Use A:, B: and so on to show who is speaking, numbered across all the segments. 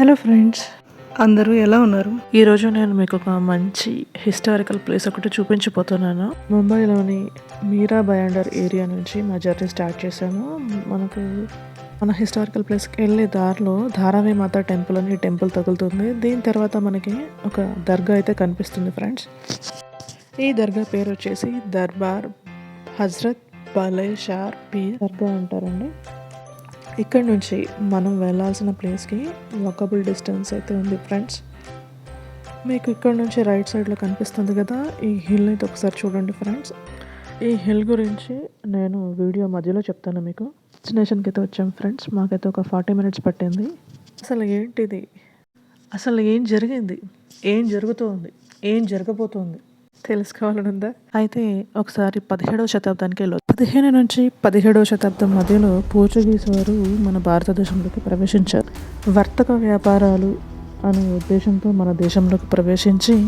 A: Hello friends. అందరూ ఎలా ఉన్నారు?
B: ఈరోజు నేను మీకు ఒక మంచి హిస్టారికల్ ప్లేస్ ఒకటి చూపించబోతున్నాను. ముంబైలోని మీరా బయాండర్ ఏరియా నుంచి మా జర్నీ స్టార్ట్ చేశాము. మనకు మన హిస్టారికల్ ప్లేస్కి వెళ్ళే దారిలో ధారావి మాత టెంపుల్ అని టెంపుల్ తగులుతుంది. దీని తర్వాత మనకి ఒక దర్గా అయితే కనిపిస్తుంది ఫ్రెండ్స్. ఈ దర్గా పేరు వచ్చేసి దర్బార్ హజ్రత్ బలే షార్ పీ దర్గా అంటారండి. ఇక్కడ నుంచి మనం వెళ్ళాల్సిన ప్లేస్కి వాకబుల్ డిస్టెన్స్ అయితే ఉంది ఫ్రెండ్స్ మీకు ఇక్కడ నుంచి రైట్ సైడ్లో కనిపిస్తుంది కదా ఈ హిల్ అయితే ఒకసారి చూడండి ఫ్రెండ్స్ ఈ హిల్ గురించి నేను వీడియో మధ్యలో చెప్తాను మీకు. డెస్టినేషన్కి అయితే వచ్చాం ఫ్రెండ్స్ మాకైతే ఒక ఫార్టీ మినిట్స్ పట్టింది. అసలు ఏంటిది? అసలు ఏం జరిగింది? ఏం జరుగుతోంది? ఏం జరగబోతోంది? తెలుసుకోవాలనుందా అయితే ఒకసారి పదిహేడవ శతాబ్దానికి వెళ్ళొచ్చు పదిహేను నుంచి పదిహేడవ శతాబ్దం మధ్యలో పోర్చుగీస్ వారు మన భారతదేశంలోకి ప్రవేశించారు. వర్తక వ్యాపారాలు అనే ఉద్దేశంతో మన దేశంలోకి ప్రవేశించి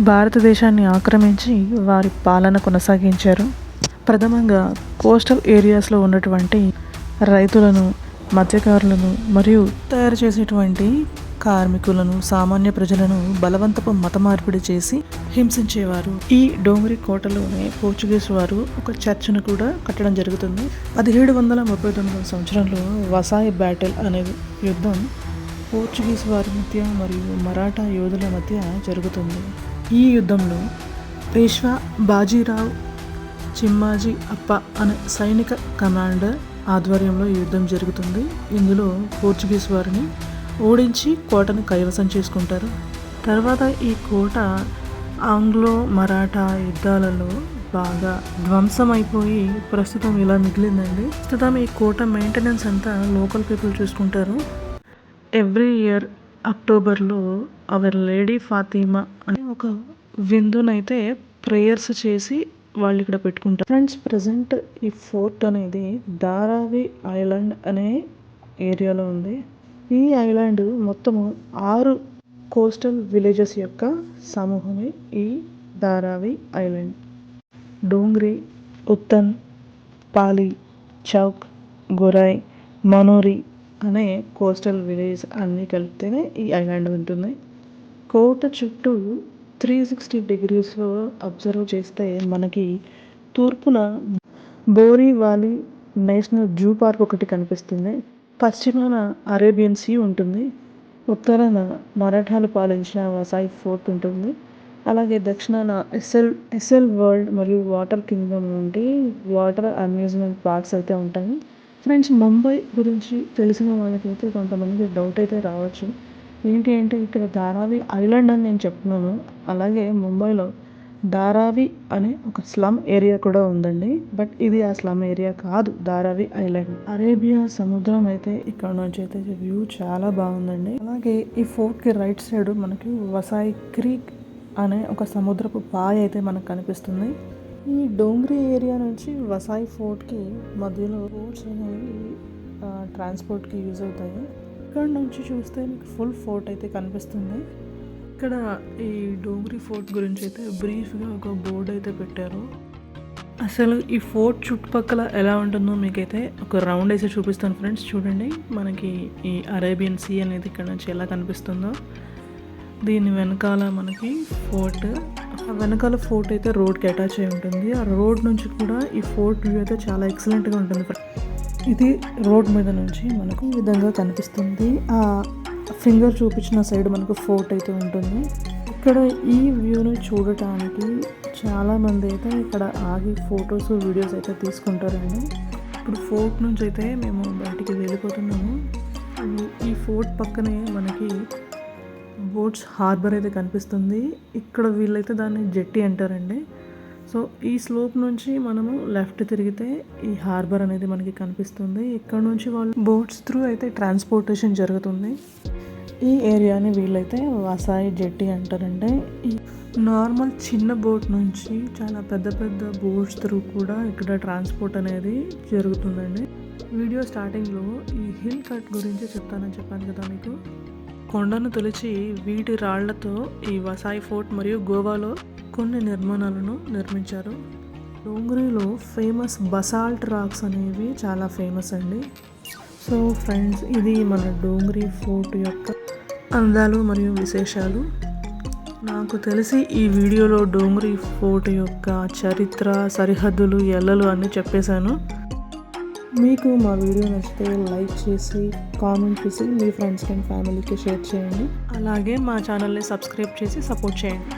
B: భారతదేశాన్ని ఆక్రమించి వారి పాలన కొనసాగించారు. ప్రథమంగా కోస్టల్ ఏరియాస్లో ఉన్నటువంటి రైతులను మత్స్యకారులను మరియు తయారు చేసేటువంటి కార్మికులను సామాన్య ప్రజలను బలవంతపు మత మార్పిడి చేసి హింసించేవారు. ఈ డోంగరి కోటలోనే పోర్చుగీస్ వారు ఒక చర్చ్ను కూడా కట్టడం జరుగుతుంది. పదిహేడు వందల ముప్పై తొమ్మిదవ సంవత్సరంలో వసాయి బ్యాటిల్ అనే యుద్ధం పోర్చుగీస్ వారి మధ్య మరియు మరాఠా యోధుల మధ్య జరుగుతుంది. ఈ యుద్ధంలో పేష్వా బాజీరావ్ చిమ్మాజీ అప్ప అనే సైనిక కమాండర్ ఆధ్వర్యంలో ఈ యుద్ధం జరుగుతుంది. ఇందులో పోర్చుగీస్ వారిని ఓడించి కోటను కైవసం చేసుకుంటారు. తర్వాత ఈ కోట ఆంగ్లో మరాఠా యుద్ధాలలో బాగా ధ్వంసం అయిపోయి ప్రస్తుతం ఇలా మిగిలిందండి. ప్రస్తుతం ఈ కోట మెయింటెనెన్స్ అంతా లోకల్ పీపుల్ చూసుకుంటారు. ఎవ్రీ ఇయర్ అక్టోబర్లో అవర్ లేడీ ఫాతిమా అనే ఒక విందునైతే ప్రేయర్స్ చేసి వాళ్ళు ఇక్కడ పెట్టుకుంటారు. ఫ్రెండ్స్ ప్రజెంట్ ఈ ఫోర్ట్ అనేది దారావి ఐలాండ్ అనే ఏరియాలో ఉంది. ఈ ఐలాండ్ మొత్తము ఆరు కోస్టల్ విలేజెస్ యొక్క సమూహమే ఈ ధారావి ఐలాండ్. డోంగ్రి ఉత్తన్ పాలి చౌక్ గొరాయ్ మనోరి అనే కోస్టల్ విలేజ్ అన్నీ కలిపితేనే ఈ ఐలాండ్ ఉంటుంది. కోట చుట్టూ త్రీ సిక్స్టీ డిగ్రీస్లో అబ్జర్వ్ చేస్తే మనకి తూర్పున Borivali national zoo park ఒకటి కనిపిస్తుంది. పశ్చిమాన అరేబియన్ సీ ఉంటుంది. ఉత్తరాన మరాఠాలు పాలించిన వసాయి ఫోర్ట్ ఉంటుంది. అలాగే దక్షిణాన ఎస్ఎల్ ఎస్ఎల్ వరల్డ్ మరియు వాటర్ కింగ్డమ్ నుండి వాటర్ అమ్యూజ్మెంట్ పార్క్స్ అయితే ఉంటాయి. ఫ్రెండ్స్ ముంబై గురించి తెలిసిన వాళ్ళకైతే కొంతమంది డౌట్ అయితే రావచ్చు. ఏంటి అంటే ఇక్కడ ధారావి ఐలాండ్ అని నేను చెప్తున్నాను. అలాగే ముంబైలో ధారావి అనే ఒక స్లమ్ ఏరియా కూడా ఉందండి. బట్ ఇది ఆ స్లమ్ ఏరియా కాదు ధారావి ఐలాండ్. అరేబియా సముద్రం అయితే ఇక్కడ నుంచి అయితే వ్యూ చాలా బాగుందండి. అలాగే ఈ ఫోర్ట్కి రైట్ సైడ్ మనకి వసాయి క్రీక్ అనే ఒక సముద్రపు పాయ అయితే మనకు కనిపిస్తుంది. ఈ డోంగ్రీ ఏరియా నుంచి వసాయి ఫోర్ట్కి మధ్యలో రోడ్స్ అనేవి ట్రాన్స్పోర్ట్కి యూజ్ అవుతాయి. ఇక్కడ నుంచి చూస్తే మీకు ఫుల్ ఫోర్ట్ అయితే కనిపిస్తుంది. ఇక్కడ ఈ డోంగ్రీ ఫోర్ట్ గురించి అయితే బ్రీఫ్గా ఒక బోర్డు అయితే పెట్టారు. అసలు ఈ ఫోర్ట్ చుట్టుపక్కల ఎలా ఉంటుందో మీకైతే ఒక రౌండ్ వేసి చూపిస్తాను ఫ్రెండ్స్. చూడండి మనకి ఈ అరేబియన్ సీ అనేది ఇక్కడ నుంచి ఎలా కనిపిస్తుందో. దీని వెనకాల మనకి ఫోర్ట్ ఆ వెనకాల ఫోర్ట్ అయితే రోడ్కి అటాచ్ అయి ఉంటుంది. ఆ రోడ్ నుంచి కూడా ఈ ఫోర్ట్ వ్యూ అయితే చాలా ఎక్సలెంట్గా ఉంటుంది ఇది రోడ్ మీద నుంచి మనకు ఈ విధంగా కనిపిస్తుంది. ఆ ఫింగర్ చూపించిన సైడ్ మనకు ఫోర్ట్ అయితే ఉంటుంది. ఇక్కడ ఈ వ్యూని చూడటానికి చాలామంది అయితే ఇక్కడ ఆగి ఫొటోస్ వీడియోస్ అయితే తీసుకుంటారండి. ఇప్పుడు ఫోర్ట్ నుంచి అయితే మేము బయటికి వెళ్ళిపోతున్నాము. ఈ ఫోర్ట్ పక్కనే మనకి బోట్స్ హార్బర్ అయితే కనిపిస్తుంది. ఇక్కడ వీళ్ళైతే దాన్ని జెట్టి అంటారండి. సో ఈ స్లోప్ నుంచి మనము లెఫ్ట్ తిరిగితే ఈ హార్బర్ అనేది మనకి కనిపిస్తుంది. ఇక్కడ నుంచి వాళ్ళు బోట్స్ త్రూ అయితే ట్రాన్స్పోర్టేషన్ జరుగుతుంది. ఈ ఏరియాని వీళ్ళైతే వసాయి జెట్టి అంటారంటే ఈ నార్మల్ చిన్న బోట్ నుంచి చాలా పెద్ద పెద్ద బోట్స్ త్రూ కూడా ఇక్కడ ట్రాన్స్పోర్ట్ అనేది జరుగుతుందండి. వీడియో స్టార్టింగ్లో ఈ హిల్ కట్ గురించి చెప్తానని చెప్పాను కదా మీకు. కొండను తొలిచి వీటి రాళ్ళతో ఈ వసాయి ఫోర్ట్ మరియు గోవాలో కొన్ని నిర్మాణాలను నిర్మించారు. డోంగ్రీలో ఫేమస్ బసాల్ట్ రాక్స్ అనేవి చాలా ఫేమస్ అండి. సో ఫ్రెండ్స్ ఇది మన డోంగ్రీ ఫోర్ట్ యొక్క అందాలు మరియు విశేషాలు. నాకు తెలిసి ఈ వీడియోలో డోంగ్రీ ఫోర్ట్ యొక్క చరిత్ర సరిహద్దులు ఎల్లలు అన్నీ చెప్పేశాను. మీకు మా వీడియో నచ్చితే లైక్ చేసి కామెంట్ చేసి మీ ఫ్రెండ్స్ అండ్ ఫ్యామిలీకి షేర్ చేయండి. అలాగే మా ఛానల్ని సబ్స్క్రైబ్ చేసి సపోర్ట్ చేయండి.